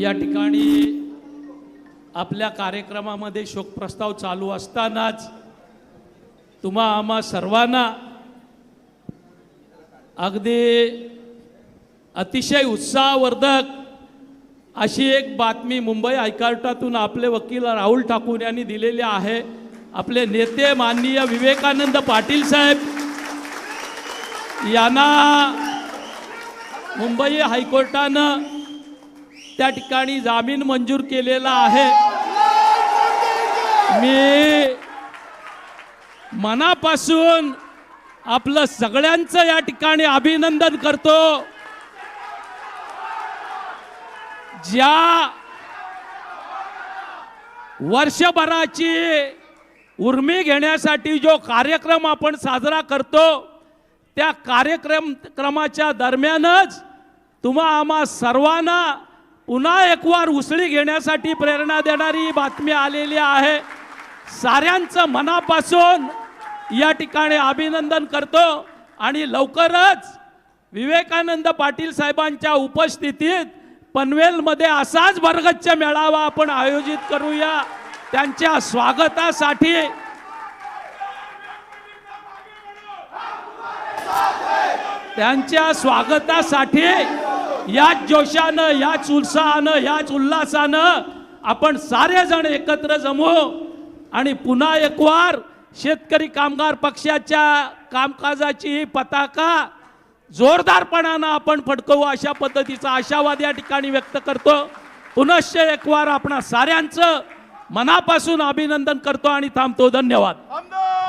या ठिकाणी आपल्या कार्यक्रमामध्ये शोकप्रस्ताव चालू असतानाच तुम्हा आम्हा सर्वांना अगदी अतिशय उत्साहवर्धक अशी एक बातमी मुंबई हायकोर्टातून आपले वकील राहुल ठाकूर यांनी दिलेली आहे. आपले नेते माननीय विवेकानंद पाटील साहेब यांना मुंबई हायकोर्टानं त्या ठिकाणी जामीन मंजूर केलेला आहे. मी मनापासून आपलं सगळ्यांचं या ठिकाणी अभिनंदन करतो. ज्या वर्षभराची उर्मी घेण्यासाठी जो कार्यक्रम आपण साजरा करतो त्या कार्यक्रम क्रमाच्या दरम्यानच तुम्हा आम्हा सर्वांना पुन्हा एक वार उसळी घेण्यासाठी प्रेरणा देणारी बातमी आलेली आहे. साऱ्यांचं मनापासून या ठिकाणी अभिनंदन करतो आणि लवकरच विवेकानंद पाटील साहेबांच्या उपस्थितीत पनवेलमध्ये असाच भरगच्च मेळावा आपण आयोजित करूया. त्यांच्या स्वागतासाठी त्यांच्या स्वागतासाठी याच जोशानं याच उत्साहानं याच उल्हासानं आपण सारेजण एकत्र जमू आणि पुन्हा एकवार शेतकरी कामगार पक्षाच्या कामकाजाची ही पताका जोरदारपणानं आपण फडकवू अशा पद्धतीचा आशावाद या ठिकाणी व्यक्त करतो. पुनश्च एकवार आपण आपणा साऱ्यांचं मनापासून अभिनंदन करतो आणि थांबतो. धन्यवाद.